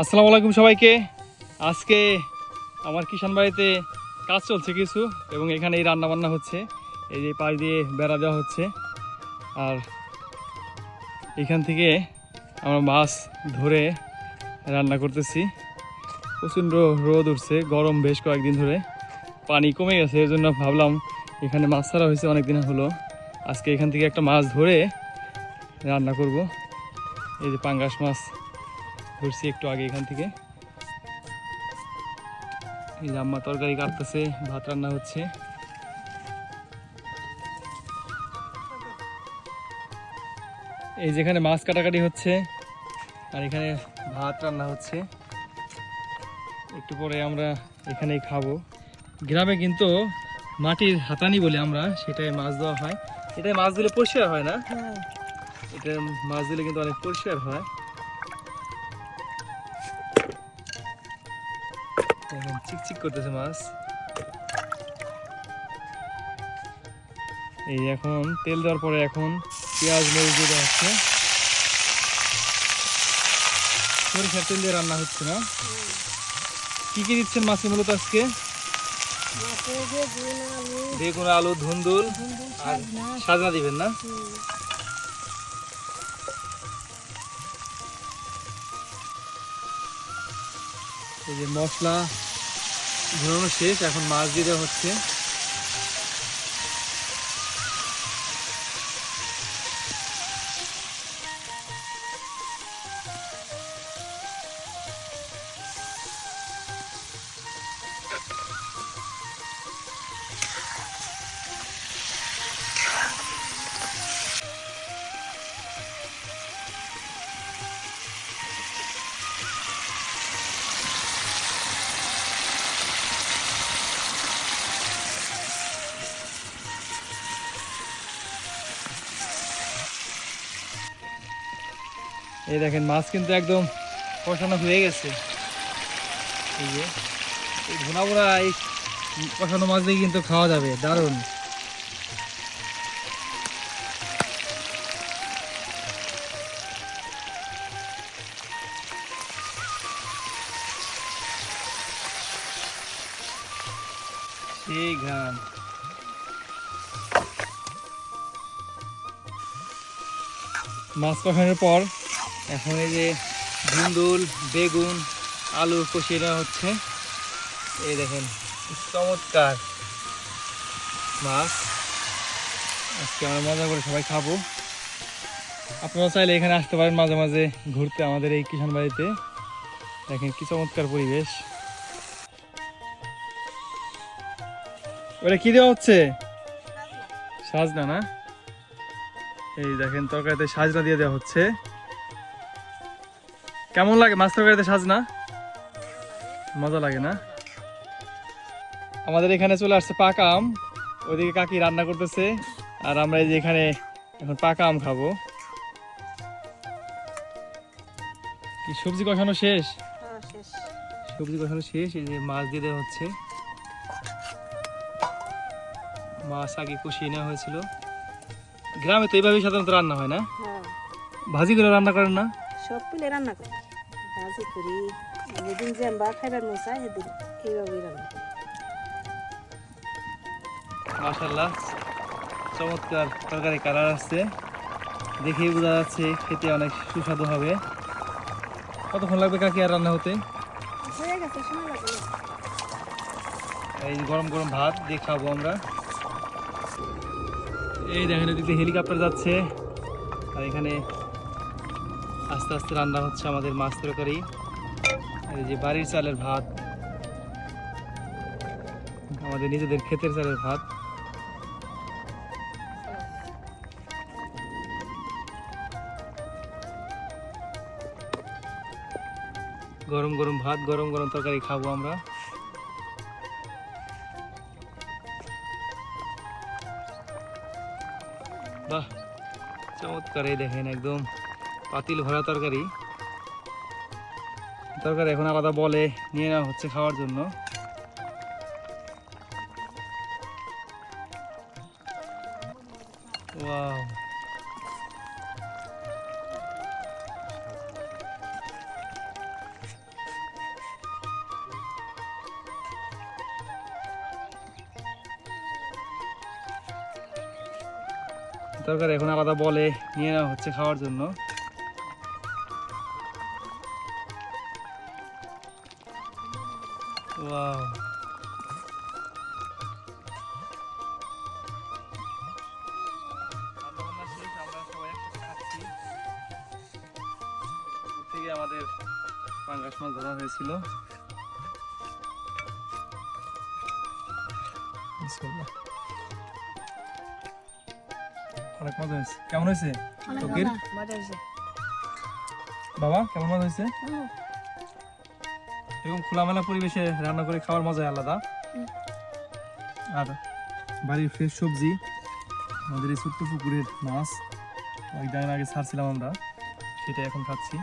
আসসালামু আলাইকুম সবাইকে। আজকে আমার কিষান বাড়িতে কাজ চলছে কিছু এবং এখানে এই রান্না বান্না হচ্ছে। এই যে পাশ দিয়ে বেড়া দেওয়া হচ্ছে। আর এখান থেকে আমরা মাছ ধরে রান্না করতেছি। প্রচণ্ড রোদ উঠছে, গরম বেশ কয়েকদিন ধরে। পানি কমে গেছে, এর জন্য ভাবলাম এখানে মাছ ছাড়া হয়েছে অনেক দিন হলো। আজকে এখান থেকে একটা মাছ ধরে রান্না করব। এই যে পাঙ্গাস মাছ ধরছি একটু আগে এখান থেকে। এই যে আম্মা তরকারি কাটতেছে ভাত রান্না হচ্ছে। এই যেখানে মাছ কাটাকাটি হচ্ছে আর এখানে ভাত রান্না হচ্ছে। একটু পরে আমরা এখানেই খাব। গ্রামে কিন্তু মাটির হাতানি বলে আমরা সেটাই মাছ দেওয়া হয়। এটাই মাছ দিলে পরিষ্কার হয় না? এটা মাছ দিলে কিন্তু অনেক পরিষ্কার হয়। দেখেন চিকচিক করতেছে মাছ। এই এখন তেল দেওয়ার পরে এখন পেঁয়াজ মরিচ দিয়ে দেওয়া হচ্ছে সরিষার তেল দিয়ে রান্না হচ্ছে না? কি কি দিচ্ছেন মাছে মূলত আজকে? বেগুন আলু ধুন্দুল। আর সাজনা। দিবেন না? এই যে মশলা ঘোরানো শেষ এখন মাছ দিয়ে হচ্ছে। এই দেখেন, মাছ কিন্তু একদম কষানো হয়ে গেছে। এই যে, এই এই কষানো মাছ দিয়ে কিন্তু খাওয়া যাবে, দারুণ। ঘান মাছ কষানোর পর এখন এই যে ধুন্দুল বেগুন, আলু কষিয়ে নেওয়া হচ্ছে। এই দেখেন চমৎকার মাছ। আজকে আমরা মজা করে সবাই খাব। আপনারা চাইলে এখানে আসতে পারেন মাঝে মাঝে ঘুরতে আমাদের এই কিষান বাড়িতে। দেখেন কি চমৎকার পরিবেশ। ওটা কি দেওয়া হচ্ছে? সাজনা না? এই দেখেন, তরকারিতে সাজনা দিয়ে দেওয়া হচ্ছে। কেমন লাগে মাছ তরকারিতে সাজ না মজা লাগে না? আমাদের এখানে চলে আসছে পাকা আম ওইদিকে কাকি রান্না করতেছে আর আমরা এই যে এখানে এখন পাকা আম খাব। কি সবজি কষানো শেষ? সবজি কষানো শেষ এই যে মাছ দিয়ে দেওয়া হচ্ছে। মাছ আগে কষিয়ে নেওয়া হয়েছিল। গ্রামে তো এইভাবেই সাধারণত রান্না হয় না? হ্যাঁ। ভাজি করে রান্না করেন না? সব পেলে রান্না করি। ভাজি করি যেদিন জ্যাম্বা খাইবার মন চায় সেদিন এইভাবেই রান্না করি। মাশাল্লাহ চমৎকার তরকারি কালার আসছে। দেখেই বোঝা যাচ্ছে খেতে অনেক সুস্বাদু হবে। কতক্ষণ লাগবে কাকি আর রান্না হতে? এই গরম গরম ভাত দিয়ে খাব আমরা। এই দেখেন এদিকে হেলিকপ্টার যাচ্ছে। আর এখানে আস্তে আস্তে রান্না হচ্ছে আমাদের মাছ তরকারি। এই যে বাড়ির চালের ভাত, আমাদের নিজেদের ক্ষেতের চালের ভাত। গরম গরম ভাত, গরম গরম তরকারি খাব আমরা। বাহ, চমৎকার দেখেন একদম। পাতিল ভরা তরকারি। তরকারি এখন আলাদা বলে নিয়ে নেওয়া হচ্ছে খাওয়ার জন্য। তরকারি এখন আলাদা বলে নিয়ে নেওয়া হচ্ছে খাওয়ার জন্য। থেকে আমাদের পাঙ্গাস মাছ ধরা হয়েছিল। অনেক মজা হয়েছে। কেমন হয়েছে? হয়েছে। বাবা কেমন মজা হয়েছে? এরকম খোলামেলা পরিবেশে রান্না করে খাওয়ার মজাই আলাদা। আর বাড়ির ফ্রেশ সবজি, আমাদের এই ছোট্ট পুকুরের মাছ কয়েকদিন আগে ছাড়ছিলাম আমরা সেটা এখন খাচ্ছি।